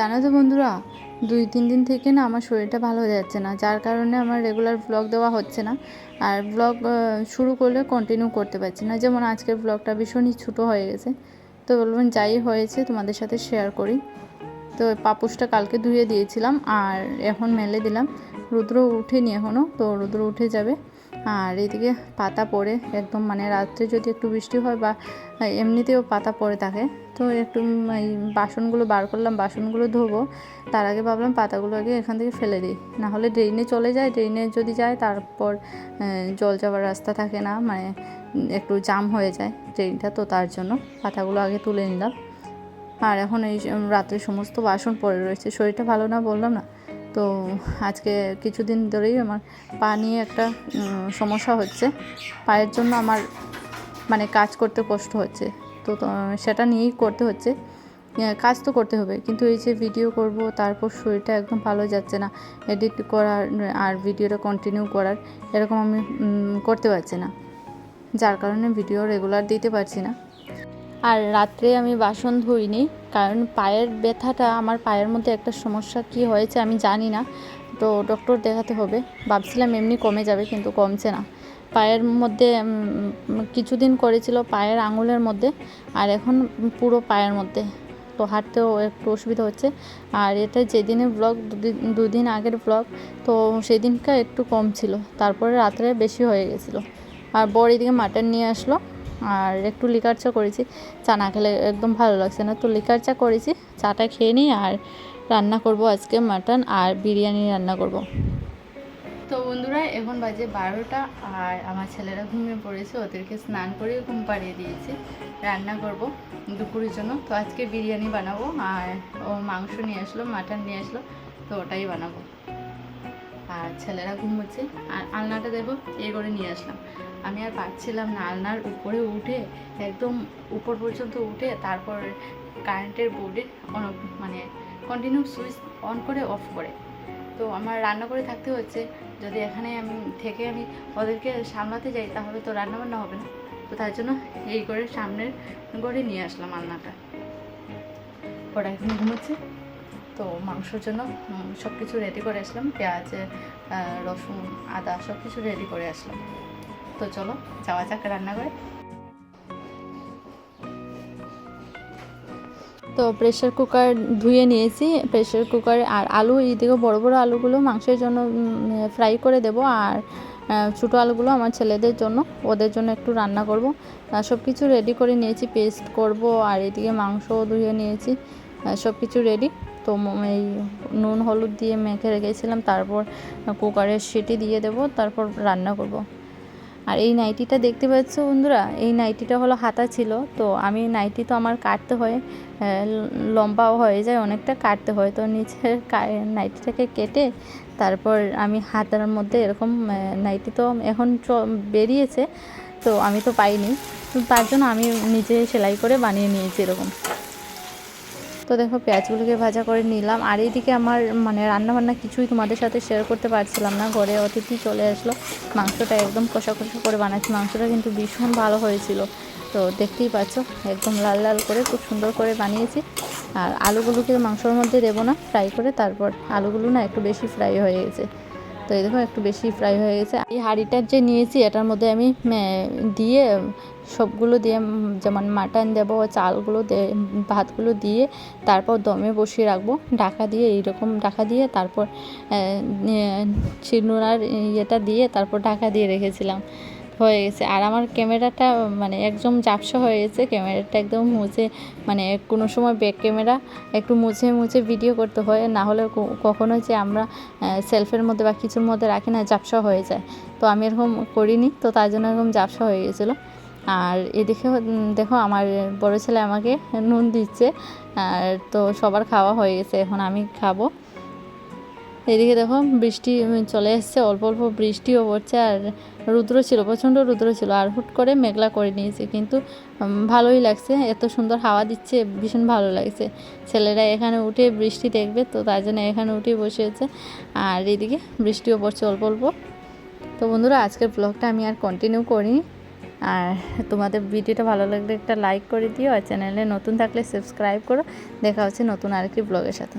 জানো তো বন্ধুরা, দুই, তিন দিন থেকে না আমার শরীরটা ভালো হয়ে যাচ্ছে না, যার কারণে আমার রেগুলার ব্লগ দেওয়া হচ্ছে না। আর ব্লগ শুরু করলে কন্টিনিউ করতে পারছি না। যেমন আজকের ব্লগটা ভীষণই ছোটো হয়ে গেছে। তো বলবেন যাই হয়েছে, তোমাদের সাথে শেয়ার করি। তো পাপুসটা কালকে ধুয়ে দিয়েছিলাম, আর এখন মেলে দিলাম। রুদ্র উঠেনি এখনও তো রুদ্র উঠে যাবে। আর এদিকে পাতা পড়ে একদম মানে রাত্রে যদি একটু বৃষ্টি হয় বা এমনিতেও পাতা পড়ে থাকে, তো একটু এই বাসনগুলো বার করলাম, বাসনগুলো ধোবো। তার আগে ভাবলাম পাতাগুলো আগে এখান থেকে ফেলে দিই। না হলে ড্রেনে চলে যায়, ড্রেনে যদি যায় তারপর জল যাওয়ার রাস্তা থাকে না মানে একটু জাম হয়ে যায় ট্রেনটা তো তার জন্য পাতাগুলো আগে তুলে নিলাম। আর এখন এই রাত্রে সমস্ত বাসন পড়ে রয়েছে, শরীরটা ভালো না বললাম না? তো আজকে কিছুদিন ধরেই আমার পা নিয়ে একটা সমস্যা হচ্ছে। পায়ের জন্য আমার মানে কাজ করতে কষ্ট হচ্ছে। তো সেটা নিয়েই করতে হচ্ছে। কাজ তো করতে হবে। কিন্তু এই যে ভিডিও করব, তারপর শরীরটা একদম ভালো যাচ্ছে না। এডিট করার, আর ভিডিওটা কন্টিনিউ করার এরকম আমি করতে পারছি না। যার কারণে ভিডিও রেগুলার দিতে পারছি না। আর রাত্রে আমি বাসন ধুইনি, কারণ পায়ের ব্যথাটা, আমার পায়ের মধ্যে একটা সমস্যা কি হয়েছে আমি জানি না। তো ডক্টর দেখাতে হবে। ভাবছিলাম এমনি কমে যাবে, কিন্তু কমছে না। পায়ের মধ্যে কিছুদিন করেছিল পায়ের আঙুলের মধ্যে, আর এখন পুরো পায়ের মধ্যে। তো হাঁটতেও একটু অসুবিধা হচ্ছে। আর এটা যেদিনের ব্লগ দুদিন আগের ব্লগ তো সেদিনটা একটু কম ছিল। তারপরে রাত্রে বেশি হয়ে গেছিল। আর বর এদিকে মাটন নিয়ে আসলো। আর একটু লিকার চা করেছি। চা না খেলে একদম ভালো লাগছে না। তো লিকার চা করেছি, চাটা খেয়ে নিই আর রান্না করব আজকে মাটন আর বিরিয়ানি রান্না করব। তো বন্ধুরা, এখন বাজে বারোটা আর আমার ছেলেরা ঘুমিয়ে পড়েছে। ওদেরকে স্নান করে ঘুম পাড়িয়ে দিয়েছি। রান্না করব দুপুরের জন্য। তো আজকে বিরিয়ানি বানাবো আর ও মাংস নিয়ে আসলো মাটন নিয়ে আসলো, তো ওটাই বানাবো। আর ছেলেরা ঘুমোচ্ছে। আর আলনাটা দেবো এই করে নিয়ে আসলাম। আমি আর পারছিলাম না, আলনার উপরে উঠে, একদম উপর পর্যন্ত উঠে, তারপর কারেন্টের বোর্ডে মানে কন্টিনিউ সুইচ অন করে অফ করে। তো আমার রান্না করে থাকতে হচ্ছে, যদি এখানে আমি, থেকে আমি ওদেরকে সামলাতে যাই, তাহলে তো রান্না বান্না হবে না। তো তার জন্য এই করে সামনের করে নিয়ে আসলাম আলনাটা। ওরা এখন ঘুমোচ্ছে। তো মাংসর জন্য সব কিছু রেডি করে আসলাম। পেঁয়াজ রসুন, আদা সব কিছু রেডি করে আসলাম। তো চলো, যাওয়া যাক রান্না করে তো প্রেশার কুকার ধুয়ে নিয়েছি। প্রেশার কুকার আর আলু এদিকে বড় বড় আলুগুলো মাংসের জন্য ফ্রাই করে দেব। আর ছোটো আলুগুলো আমার ছেলেদের জন্য, ওদের জন্য একটু রান্না করব। সব কিছু রেডি করে নিয়েছি পেস্ট করব। আর এদিকে মাংসও ধুয়ে নিয়েছি। সব কিছু রেডি তো এই নুন, হলুদ দিয়ে মেখে রেখেছিলাম। তারপর কুকারের সিটি দিয়ে দেব। তারপর রান্না করব। আর এই নাইটিটা দেখতে পাচ্ছ বন্ধুরা? এই নাইটিটা হলো হাতা ছিল, তো আমি নাইটি তো আমার কাটতে হয় লম্বাও হয়ে যায়, অনেকটা কাটতে হয়। তো নিচের নাইটিটাকে কেটে তারপর আমি হাতার মধ্যে এরকম নাইটি তো এখন বেরিয়েছে, তো আমি তো পাইনি। তার জন্য আমি নিজে সেলাই করে বানিয়ে নিয়েছি এরকম। তো দেখো পেঁয়াজগুলোকে ভাজা করে নিলাম। আর এইদিকে আমার মানে রান্না বান্না কিছুই তোমাদের সাথে শেয়ার করতে পারছিলাম না। ঘরে অতিথি চলে আসলো। মাংসটা একদম কষা কষা করে বানাচ্ছি। মাংসটা কিন্তু ভীষণ ভালো হয়েছিল। তো দেখতেই পাচ্ছ, একদম লাল লাল করে খুব সুন্দর করে বানিয়েছি। আর আলুগুলোকে মাংসর মধ্যে দেবো না ফ্রাই করে তারপর আলুগুলো না একটু বেশি ফ্রাই হয়ে গেছে। তো এই দেখো একটু বেশি ফ্রাই হয়ে গেছে। এই হাঁড়িটা যে নিয়েছি, এটার মধ্যে আমি দিয়ে সবগুলো দিয়ে যেমন মাটন দেবো, চালগুলো দে- ভাতগুলো দিয়ে তারপর দমে বসিয়ে রাখব। ঢাকা দিয়ে এইরকম ঢাকা দিয়ে তারপর চিনুরার ইয়েটা দিয়ে তারপর ঢাকা দিয়ে রেখেছিলাম। হয়ে গেছে। আর আমার ক্যামেরাটা মানে একদম ঝাপসা হয়ে গেছে। ক্যামেরাটা একদম মুছে মানে কোনো সময় ব্যাক ক্যামেরা একটু মুছে মুছে ভিডিও করতে হয়। না হলে কখনো যে আমরা সেলফের মধ্যে বা কিছুর মধ্যে রাখি না, ঝাপসা হয়ে যায়। তো আমি এরকম করিনি। তো তার জন্য এরকম ঝাপসা হয়ে গেছিল। আর এদিকে দেখো আমার বড় ছেলে আমাকে নুন দিচ্ছে, আর তো সবার খাওয়া হয়ে গেছে, এখন আমি খাব। এদিকে দেখো বৃষ্টি চলে এসছে, অল্প অল্প বৃষ্টিও পড়ছে, আর রুদ্র ছিল, প্রচণ্ড রুদ্র ছিল, আর হুট করে মেঘলা করে নিয়েছে, কিন্তু ভালোই লাগছে, এত সুন্দর হাওয়া দিচ্ছে, ভীষণ ভালো লাগছে। ছেলেরা এখানে উঠে বৃষ্টি দেখবে, তো তার জন্য এখানে উঠে বসেছে আর এদিকে বৃষ্টিও পড়ছে অল্প অল্প। তো বন্ধুরা, আজকের ব্লগটা আমি আর কন্টিনিউ করিনি। আর তোমাদের ভিডিওটা ভালো লাগলে একটা লাইক করে দিও আর চ্যানেলে নতুন থাকলে সাবস্ক্রাইব করো। দেখা হচ্ছে নতুন আরেকটি ব্লগের সাথে।